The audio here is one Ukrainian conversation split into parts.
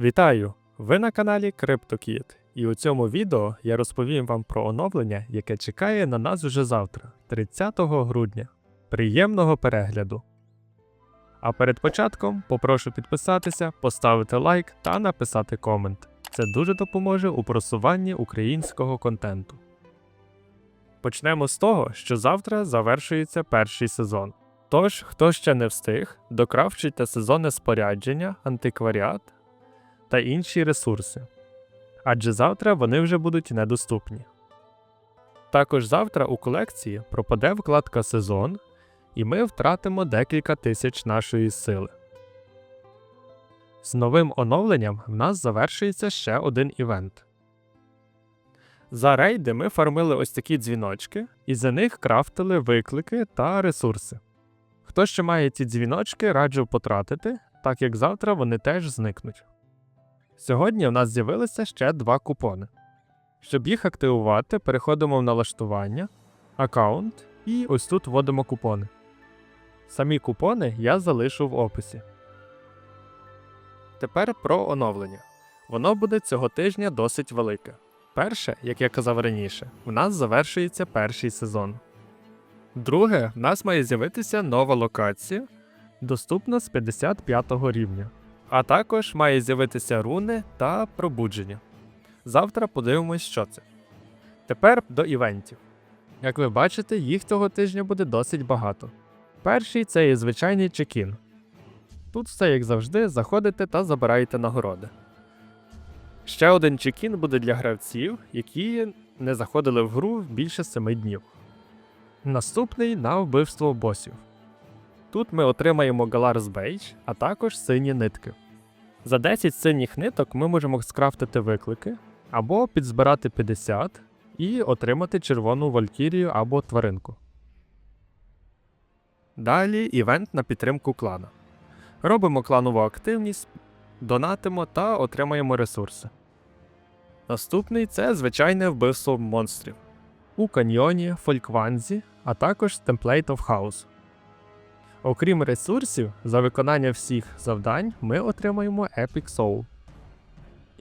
Вітаю! Ви на каналі CryptoKid, і у цьому відео я розповім вам про оновлення, яке чекає на нас уже завтра, 30 грудня. Приємного перегляду! А перед початком попрошу підписатися, поставити лайк та написати комент. Це дуже допоможе у просуванні українського контенту. Почнемо з того, що завтра завершується перший сезон. Тож, хто ще не встиг, докравчуйте сезонне спорядження, антикваріат та інші ресурси. Адже завтра вони вже будуть недоступні. Також завтра у колекції пропаде вкладка сезон, і ми втратимо декілька тисяч нашої сили. З новим оновленням в нас завершується ще один івент. За рейди ми фармили ось такі дзвіночки, і за них крафтили виклики та ресурси. Хто ще має ці дзвіночки, раджу потратити, так як завтра вони теж зникнуть. Сьогодні в нас з'явилися ще два купони. Щоб їх активувати, переходимо в налаштування, аккаунт і ось тут вводимо купони. Самі купони я залишу в описі. Тепер про оновлення. Воно буде цього тижня досить велике. Перше, як я казав раніше, в нас завершується перший сезон. Друге, в нас має з'явитися нова локація, доступна з 55 рівня. А також має з'явитися руни та пробудження. Завтра подивимось, що це. Тепер до івентів. Як ви бачите, їх цього тижня буде досить багато. Перший це є звичайний чекін. Тут все як завжди, заходите та забираєте нагороди. Ще один чекін буде для гравців, які не заходили в гру більше 7 днів. Наступний на вбивство босів. Тут ми отримаємо Galar's Badge, а також сині нитки. За 10 синіх ниток ми можемо скрафтити виклики або підзбирати 50 і отримати червону валькірію або тваринку. Далі івент на підтримку клана. Робимо кланову активність, донатимо та отримаємо ресурси. Наступний це звичайне вбивство монстрів у каньйоні, фолькванзі, а також Template of House. Окрім ресурсів, за виконання всіх завдань ми отримаємо Epic Soul.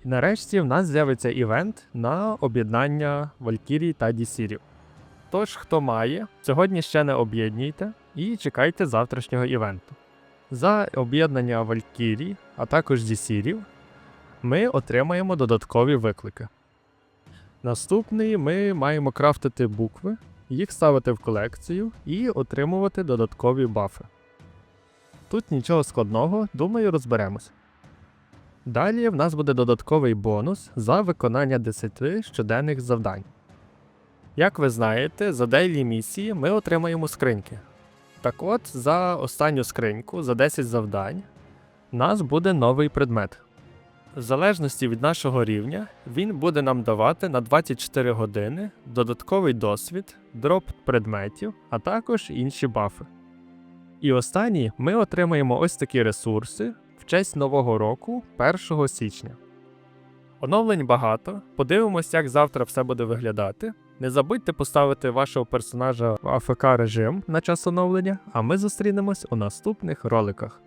І нарешті в нас з'явиться івент на об'єднання Валькірій та Дісірів. Тож, хто має, сьогодні ще не об'єднуйте і чекайте завтрашнього івенту. За об'єднання Валькірій, а також Дісірів, ми отримаємо додаткові виклики. Наступний ми маємо крафтити букви, їх ставити в колекцію і отримувати додаткові бафи. Тут нічого складного, думаю, розберемось. Далі в нас буде додатковий бонус за виконання 10 щоденних завдань. Як ви знаєте, за дейлі місії ми отримаємо скриньки. Так от, за останню скриньку, за 10 завдань, у нас буде новий предмет. В залежності від нашого рівня, він буде нам давати на 24 години додатковий досвід, дроп предметів, а також інші бафи. І останній ми отримаємо ось такі ресурси в честь нового року 1 січня. Оновлень багато. Подивимось, як завтра все буде виглядати. Не забудьте поставити вашого персонажа в АФК режим на час оновлення, а ми зустрінемось у наступних роликах.